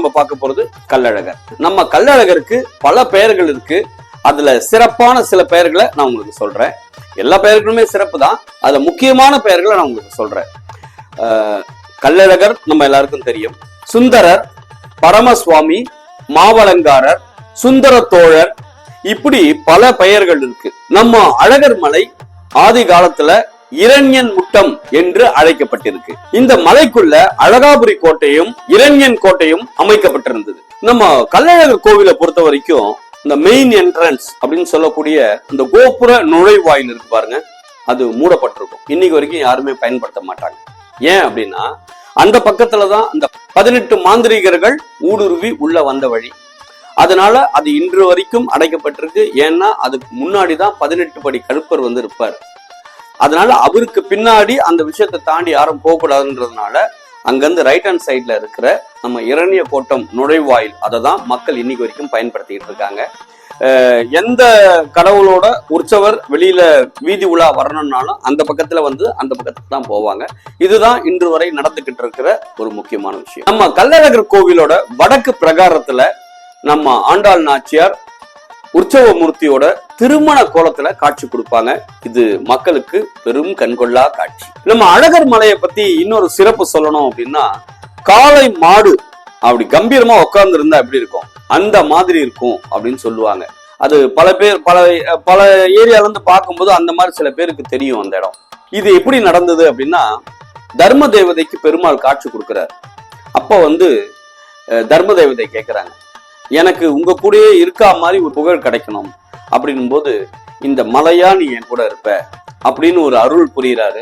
நம்ம பார்க்க போறது கள்ளழகர் நம்ம கள்ளழகருக்கு பல பெயர்கள் இருக்கு. அதுல சிறப்பான சில பெயர்களை நான் உங்களுக்கு சொல்றேன். எல்லா பெயர்களுமே சிறப்பு தான். அதுல முக்கியமான பெயர்களை நான் உங்களுக்கு சொல்றேன். அஹ், கள்ளழகர் நம்ம எல்லாருக்கும் தெரியும். சுந்தரர் பரமசுவாமி மாவளங்காரர் சுந்தர தோழர் இப்படி பல பெயர்கள் இருக்கு. நம்ம அழகர் மலை ஆதி காலத்துல இரண்யன் முட்டம் என்று அழைக்கப்பட்டிருக்கு. இந்த மலைக்குள்ள அழகாபுரி கோட்டையும் இரண்யன் கோட்டையும் அமைக்கப்பட்டிருந்தது. நம்ம கள்ளழகர் கோவிலை பொறுத்த வரைக்கும் இந்த மெயின் என்ட்ரன்ஸ் அப்படின்னு சொல்லக்கூடிய இந்த கோபுர நுழைவாயில் இருக்கு பாருங்க. அது மூடப்பட்டிருக்கும். இன்னைக்கு வரைக்கும் யாருமே பயன்படுத்த மாட்டாங்க. ஏன் அப்படின்னா அந்த பக்கத்துல தான் அந்த பதினெட்டு மாந்திரிகர்கள் ஊடுருவி உள்ள வந்த வழி. அதனால அது இன்று வரைக்கும் அடைக்கப்பட்டிருக்கு. ஏன்னா அதுக்கு முன்னாடி தான் பதினெட்டு படி கருப்பர் வந்து இருப்பார். அதனால அவருக்கு பின்னாடி அந்த விஷயத்தை தாண்டி யாரும் போகக்கூடாதுன்றதுனால அங்கிருந்து ரைட் ஹேண்ட் சைட்ல இருக்கிற நம்ம இரணிய கோட்டம் நுழைவாயில் அதை தான் மக்கள் இன்னைக்கு வரைக்கும் பயன்படுத்திக்கிட்டு இருக்காங்க. எந்த கடவுளோட உற்சவர் வெளியில வீதி உலா வரணும்னாலும் அந்த பக்கத்துல வந்து அந்த பக்கத்துக்கு தான் போவாங்க. இதுதான் இன்று வரை நடந்துகிட்டு இருக்கிற ஒரு முக்கியமான விஷயம். நம்ம கள்ளழகர் கோவிலோட வடக்கு பிரகாரத்துல நம்ம ஆண்டாள் நாச்சியார் உற்சவ மூர்த்தியோட திருமண கோலத்துல காட்சி கொடுப்பாங்க. இது மக்களுக்கு பெரும் கண்கொள்ளா காட்சி. நம்ம அழகர் மலையை பத்தி இன்னொரு சிறப்பு சொல்லணும் அப்படின்னா காளை மாடு அப்படி கம்பீரமா உட்கார்ந்து இருந்தா எப்படி இருக்கும்? அந்த மாதிரி இருக்கும் அப்படின்னு சொல்லுவாங்க. அது பல பேர் பல பல ஏரியால இருந்து பார்க்கும்போது அந்த மாதிரி சில பேருக்கு தெரியும் அந்த இடம். இது எப்படி நடந்தது அப்படின்னா தர்ம தேவதைக்கு பெருமாள் காட்சி கொடுக்கிறார். அப்ப வந்து தர்ம தேவதை கேட்கிறாங்க எனக்கு உங்க கூடயே இருக்கா மாதிரி ஒரு புகழ் கிடைக்கணும் அப்படின்னும் போது இந்த மலையா நீ என் கூட இருப்ப அப்படின்னு ஒரு அருள் புரிகிறாரு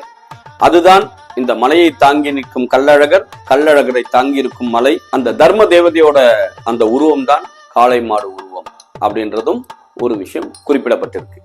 அதுதான் இந்த மலையை தாங்கி நிற்கும் கள்ளழகர் கல்லழகரை தாங்கி இருக்கும் மலை அந்த தர்ம தேவதையோட அந்த உருவம் தான் காளை மாடு உருவம் அப்படின்றதும் ஒரு விஷயம் குறிப்பிடப்பட்டிருக்கு.